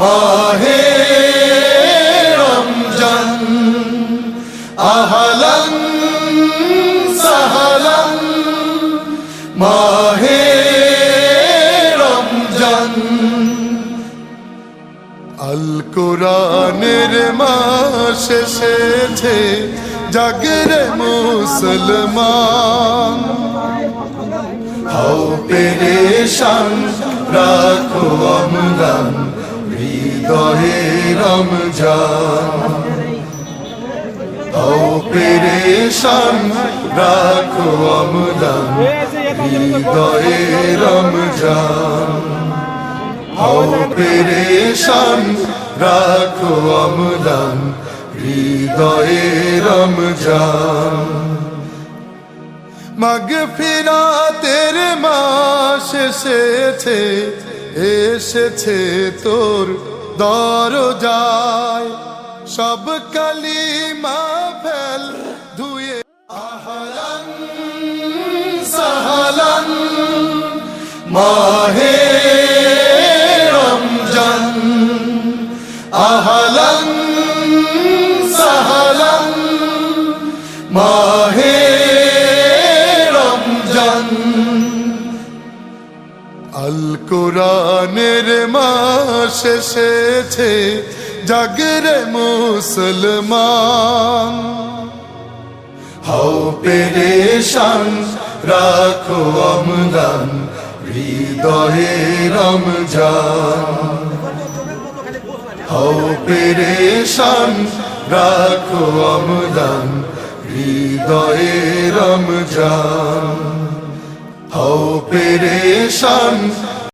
মাহে রমজান, আহলান সাহলান, মাহে রমজান। আল কোরআনের মাস এসেছে, জাগরে মুসলমান। হও পেরেশান, রাখো আমদান হৃদয়ে রমজান। হও পেরেশান রাখো আমদান হৃদয়ে রমজান। হও পেরেশান রাখো আমদান হৃদয়ে রমজান। মগ ফিরাতের মাস এসেছে এসেছে তোর দরজায়। সব কালিমা ফেল, ধুয়ে আহলান সাহলান, মাহে রমজান। আহলান আল কোরআনের মাস এসেছে জাগরে মুসলমান। হও পেরেশান, রাখো আমদান হৃদয়ে রমজান। হও পেরেশান, রাখো আমদান হৃদয়ে রমজান। পেরেশান